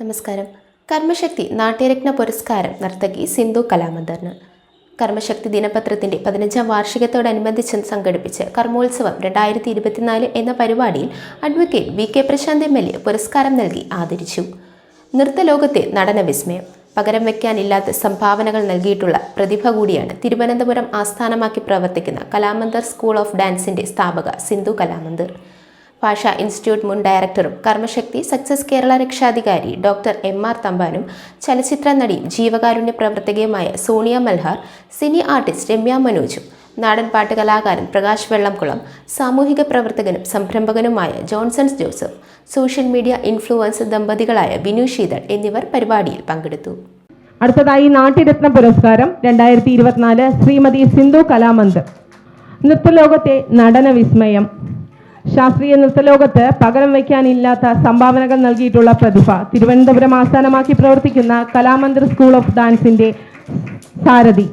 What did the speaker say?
നമസ്കാരം. കർമ്മശക്തി നാട്യരത്ന പുരസ്കാരം നർത്തകി സിന്ധു കലാമന്ദറിന്. കർമ്മശക്തി ദിനപത്രത്തിന്റെ പതിനഞ്ചാം വാർഷികത്തോടനുബന്ധിച്ച് സംഘടിപ്പിച്ച് കർമ്മോത്സവം രണ്ടായിരത്തി ഇരുപത്തിനാല് എന്ന പരിപാടിയിൽ advocate V K Prashanth M L A പുരസ്കാരം നൽകി ആദരിച്ചു. നൃത്തലോകത്തെ നടന വിസ്മയം. പകരം വയ്ക്കാനില്ലാത്ത സംഭാവനകൾ നൽകിയിട്ടുള്ള പ്രതിഭ കൂടിയാണ് തിരുവനന്തപുരം ആസ്ഥാനമാക്കി പ്രവർത്തിക്കുന്ന കലാമന്ദർ സ്കൂൾ ഓഫ് ഡാൻസിന്റെ സ്ഥാപക സിന്ധു കലാമന്ദർ. ഭാഷാ ഇൻസ്റ്റിറ്റ്യൂട്ട് മുൻ ഡയറക്ടറും കർമ്മശക്തി സക്സസ് കേരള രക്ഷാധികാരി ഡോക്ടർ എം ആർ തമ്പാനും ചലച്ചിത്ര നടിയും ജീവകാരുണ്യ പ്രവർത്തകയുമായ സോണിയ മൽഹാർ സിനി ആർട്ടിസ്റ്റ് രമ്യ മനോജും നാടൻ പാട്ട് കലാകാരൻ പ്രകാശ് വെള്ളംകുളം സാമൂഹിക പ്രവർത്തകനും സംരംഭകനുമായ Johnsons Joseph social media influencer ദമ്പതികളായ Binu Sheethal എന്നിവർ പരിപാടിയിൽ പങ്കെടുത്തു. അടുത്തതായി നാട്യരത്ന പുരസ്കാരം രണ്ടായിരത്തി ഇരുപത്തിനാല് ശ്രീമതി സിന്ധു കലാമന്ത്. നൃത്തലോകത്തെ നടന വിസ്മയം ശാസ്ത്രീയ നൃത്തലോകത്ത് പകരം വയ്ക്കാനില്ലാത്ത സംഭാവനകൾ നൽകിയിട്ടുള്ള പ്രതിഭ തിരുവനന്തപുരം ആസ്ഥാനമാക്കി പ്രവർത്തിക്കുന്ന കലാമന്ദിർ സ്കൂൾ ഓഫ് ഡാൻസിന്റെ സാരഥി.